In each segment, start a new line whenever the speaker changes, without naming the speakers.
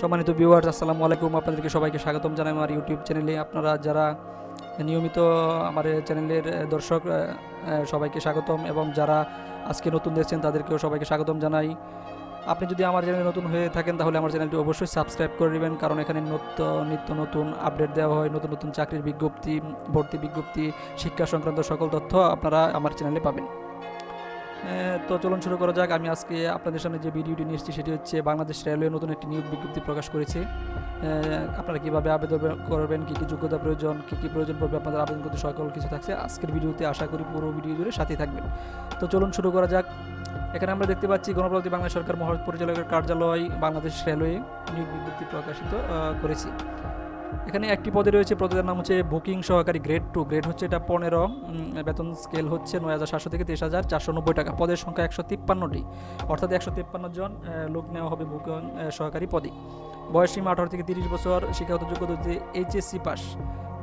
সম্মানিত ভিউয়ার্স আসসালামু আলাইকুম। আপনাদেরকে সবাইকে স্বাগতম জানাই আমার ইউটিউব চ্যানেলে আপনারা যারা নিয়মিত আমার চ্যানেলের দর্শক সবাইকে স্বাগতম এবং যারা আজকে নতুন দেখছেন, তাদেরকেও সবাইকে স্বাগতম জানাই। আপনি যদি আমার চ্যানেলে নতুন হয়ে থাকেন, তাহলে আমার চ্যানেলটি অবশ্যই সাবস্ক্রাইব করে নেবেন, কারণ এখানে নিত্য নিত্য নতুন আপডেট দেওয়া হয়, নতুন নতুন চাকরির বিজ্ঞপ্তি, ভর্তি বিজ্ঞপ্তি, শিক্ষা সংক্রান্ত সকল তথ্য আপনারা আমার চ্যানেলে পাবেন। তো চলুন শুরু করা যাক। আমি আজকে আপনাদের সামনে যে ভিডিওটি নিয়ে এসেছি, সেটি হচ্ছে বাংলাদেশ রেলওয়ে নতুন একটি নিয়োগ বিজ্ঞপ্তি প্রকাশ করেছে। আপনারা কীভাবে আবেদন করবেন, কী কী যোগ্যতা প্রয়োজন, কী কী প্রয়োজন পড়বে, আপনাদের আবেদন করতে সকল কিছু থাকছে। আজকের ভিডিওতে আশা করি পুরো ভিডিও জুড়ে সাথে থাকবেন। তো চলুন শুরু করা যাক। এখানে আমরা দেখতে পাচ্ছি, গণপ্রজাতন্ত্রী বাংলা সরকার মহাপরিচালকের কার্যালয় বাংলাদেশ রেলওয়ে নিয়োগ বিজ্ঞপ্তি প্রকাশিত করেছে। এখানে একটি পদে রয়েছে পদের নাম হচ্ছে বুকিং সহকারী গ্রেড টু। গ্রেড হচ্ছে এটা পনেরো বেতন স্কেল হচ্ছে নয় হাজার সাতশো থেকে তেইশ হাজার চারশো নব্বই টাকা। পদের সংখ্যা একশো তিপ্পান্নটি। অর্থাৎ একশো তিপ্পান্ন জন লোক নেওয়া হবে বুকিং সহকারী পদে। বয়স সীমা আঠারো থেকে তিরিশ বছর শিক্ষাগত যোগ্যতা হচ্ছে এইচএসসি পাস।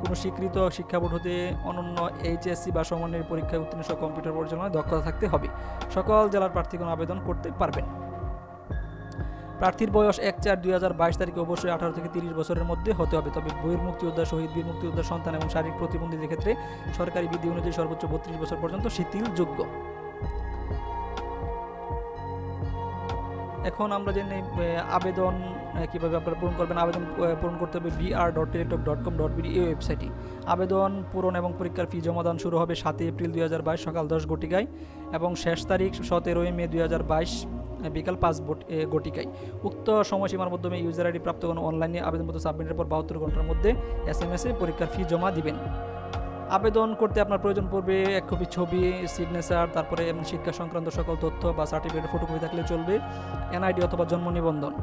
কোনো স্বীকৃত শিক্ষা বোর্ড হতে অনন্য এইচএসসি বা সমানের পরীক্ষায় উত্তীর্ণ সহ কম্পিউটার পরিচালনায় দক্ষতা থাকতে হবে। সকল জেলার প্রার্থীগণ আবেদন করতে পারবেন। প্রার্থীর বয়স এক চার দুই হাজার বাইশ তারিখে অবশ্যই আঠারো থেকে তিরিশ বছরের মধ্যে হতে হবে। তবে বহির মুক্তিযোদ্ধা শহীদ বীর মুক্তিযোদ্ধা সন্তান এবং শারীরিক প্রতিবন্ধীদের ক্ষেত্রে সরকারি বিধি অনুযায়ী সর্বোচ্চ বত্রিশ বছর পর্যন্ত শিথিলযোগ্য। এখন আমরা জেনে আবেদন কীভাবে আপনারা পূরণ করবেন। আবেদন পূরণ করতে হবে BR dot Teletalk dot com dot BD এই ওয়েবসাইটে। আবেদন পূরণ এবং পরীক্ষার ফি জমাদান শুরু হবে সাতই এপ্রিল দুই হাজার বাইশ সকাল দশ ঘটিকায় এবং শেষ তারিখ সতেরোই মে দুই হাজার বাইশ বিকাল পাঁচ গটিকায়। উক্ত সময়সীমার মাধ্যমে ইউজার আইডি প্রাপ্ত কোনো অনলাইনে আবেদনপত্র সাবমিটের পর বাহাত্তর ঘণ্টার মধ্যে এস এম এস পরীক্ষার ফি জমা দিবেন। আবেদন করতে আপনার প্রয়োজন পড়বে এক কপি ছবি সিগনেচার তারপরে শিক্ষা সংক্রান্ত সকল তথ্য বা সার্টিফিকেট ফটোকপি থাকলে চলবে এনআইডি অথবা জন্ম নিবন্ধন।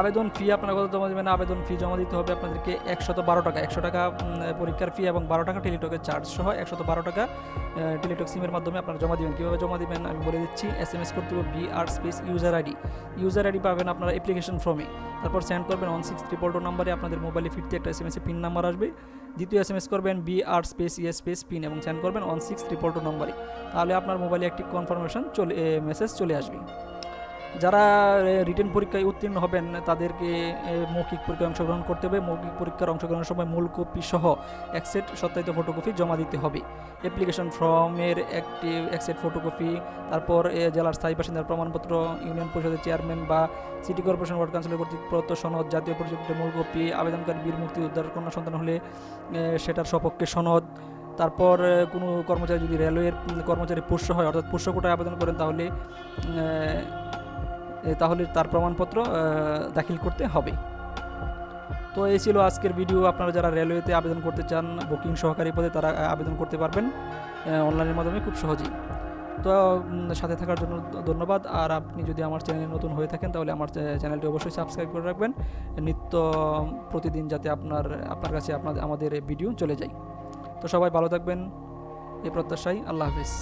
আবেদন ফি আপনারা কত জমা দেবেন আবেদন ফি জমা দিতে হবে আপনাদেরকে একশত বারো টাকা। একশো টাকা পরীক্ষার ফি এবং বারো টাকা টেলিটকের চার্জ সহ একশত বারো টাকা টেলিটক সিমের মাধ্যমে আপনারা জমা দিবেন। কীভাবে জমা দিবেন? আমি বলে দিচ্ছি এস এম এস করতে হবে B R space user ID user ID পাবেন আপনারা অ্যাপ্লিকেশন ফর্মে তারপর সেন্ড করবেন ওয়ান সিক্স ট্রিপল টু নাম্বারে আপনাদের মোবাইলে ফিরতে একটা এস এম এসে পিন নাম্বার আসবে। দ্বিতীয় এস এম এস করবেন B R space Y space PIN এবং সেন্ড করবেন ওয়ান সিক্স ট্রিপল টু নম্বরে তাহলে আপনার মোবাইলে একটি কনফার্মেশন চলে মেসেজ চলে আসবে। যারা রিটেন পরীক্ষায় উত্তীর্ণ হবেন, তাদেরকে মৌখিক পরীক্ষায় অংশগ্রহণ করতে হবে। মৌখিক পরীক্ষার অংশগ্রহণের সময় মূল কপি সহ এক সেট সত্যায়িত ফটোকপি জমা দিতে হবে। অ্যাপ্লিকেশন ফর্মের একটি, এক সেট ফটোকপি তারপর জেলার স্থায়ী বাসিন্দার প্রমাণপত্র, ইউনিয়ন পরিষদের চেয়ারম্যান বা সিটি কর্পোরেশন ওয়ার্ড কাউন্সিলের কর্তৃক প্রদত্ত সনদ, জাতীয় পরিচয়পত্রের মূল কপি আবেদনকারী বীর মুক্তি উদ্ধার কন্যা সন্তান হলে সেটার সপক্ষে সনদ। তারপর কোনো কর্মচারী যদি রেলওয়ের কর্মচারী পোষ্য হয়, অর্থাৎ পোষ্য কোটায় আবেদন করেন, তাহলে তাহলে তার প্রমাণপত্র দাখিল করতে হবে। তো এই ছিল আজকের ভিডিও। আপনারা যারা রেলওয়েতে আবেদন করতে চান, বুকিং সহকারী পদে তারা আবেদন করতে পারবেন অনলাইনের মাধ্যমে খুব সহজেই। তো সাথে থাকার জন্য ধন্যবাদ। আর আপনি যদি আমার চ্যানেলে নতুন হয়ে থাকেন, তাহলে আমার চ্যানেলটি অবশ্যই সাবস্ক্রাইব করে রাখবেন। নিত্য, প্রতিদিন যাতে আপনার আপনার কাছে আপনাদের, আমাদের ভিডিও চলে যায়। তো সবাই ভালো থাকবেন। এই প্রত্যাশাই আল্লাহ হাফিজ।